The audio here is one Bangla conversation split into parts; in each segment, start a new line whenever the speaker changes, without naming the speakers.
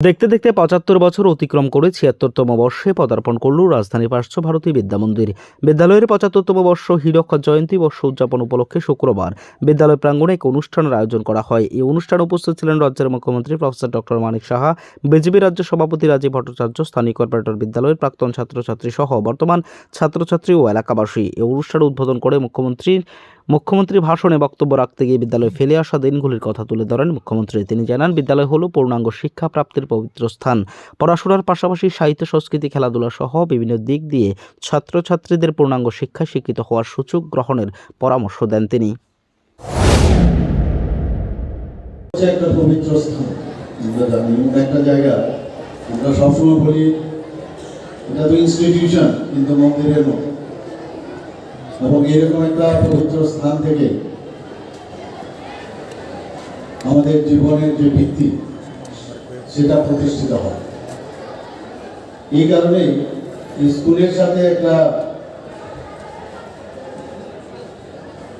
দেখতে দেখতে পঁচাত্তর বছর অতিক্রম করে ছিয়াত্তরতম বর্ষে পদার্পণ করল রাজধানী বিদ্যা মন্দির বিদ্যালয়ের পঁচাত্তরতম বর্ষ হীরক জয়ন্তী বর্ষ উদযাপন উপলক্ষে শুক্রবার বিদ্যালয় প্রাঙ্গণে এক অনুষ্ঠানের আয়োজন করা হয়। এই অনুষ্ঠানে উপস্থিত ছিলেন রাজ্যের মুখ্যমন্ত্রী professor doctor Manik Saha BJP রাজ্য সভাপতি রাজীব ভট্টাচার্য, স্থানীয় কর্পোরেটর বিদ্যালয়ের প্রাক্তন ছাত্রছাত্রী সহ বর্তমান ছাত্রছাত্রী ও এলাকাবাসী। এই অনুষ্ঠান উদ্বোধন করে মুখ্যমন্ত্রী মুখ্যমন্ত্রী ভাষণে বক্তব্য রাখতে গিয়ে বিদ্যালয়ে ফেলে আসা দিনগুলির কথা তুলে ধরেন মুখ্যমন্ত্রী। তিনি জানান, বিদ্যালয় হল পূর্ণাঙ্গ শিক্ষা প্রাপ্তির পবিত্র স্থান। পড়াশোনার পাশাপাশি সাহিত্য, সংস্কৃতি, খেলাধুলা সহ বিভিন্ন দিক দিয়ে ছাত্রছাত্রীদের পূর্ণাঙ্গ শিক্ষায় শিক্ষিত হওয়ার সুযোগ গ্রহণের পরামর্শ দেন তিনি।
একটা জায়গা, আমরা সবসময় বলি, এটা তো ইনস্টিটিউশন কিন্তু মন্দিরের মতো। এবং এরকম একটা পবিত্র স্থান থেকে আমাদের জীবনের যে ভিত্তি সেটা প্রতিষ্ঠিত হয়। এই কারণেই স্কুলের সাথে একটা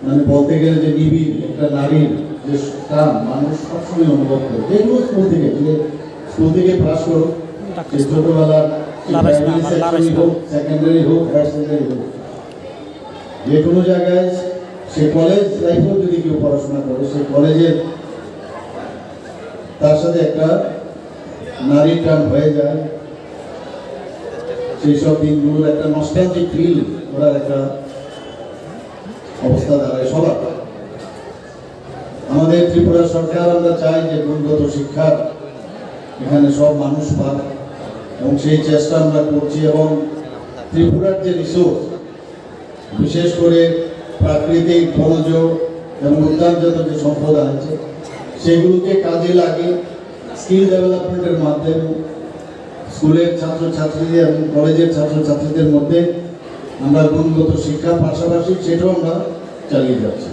মানে বলতে গেলে যে নিবিড় একটা নারীর যে টান মানুষ সবসময় অনুভব করে। যে কোনো স্কুল থেকে যে স্কুল থেকে পাস করুক ছোটবেলার হোক সেকেন্ডারি হোক হায়ার সেকেন্ডারি হোক। যে কোনো জায়গায় সে কলেজ লাইফেও যদি কেউ পড়াশোনা করে, সে কলেজের তার সাথে একটা নারী টান হয়ে যায়। সেই সব দিনগুলোর একটা নস্টালজিক ফিল করার একটা অবস্থা দাঁড়ায় সবার। আমাদের ত্রিপুরা সরকার, আমরা চাই যে গুণগত শিক্ষার এখানে সব মানুষ পাক এবং সেই চেষ্টা আমরা করছি এবং ত্রিপুরার যে রিসোর্স বিশেষ করে প্রাকৃতিক বনজ এবং উদ্যানজাত যে সম্পদ আছে, সেগুলোকে কাজে লাগে স্কিল ডেভেলপমেন্টের মাধ্যমে স্কুলের ছাত্রছাত্রীদের এবং কলেজের ছাত্রছাত্রীদের মধ্যে আমরা গুণগত শিক্ষার পাশাপাশি সেটাও আমরা চালিয়ে যাচ্ছি।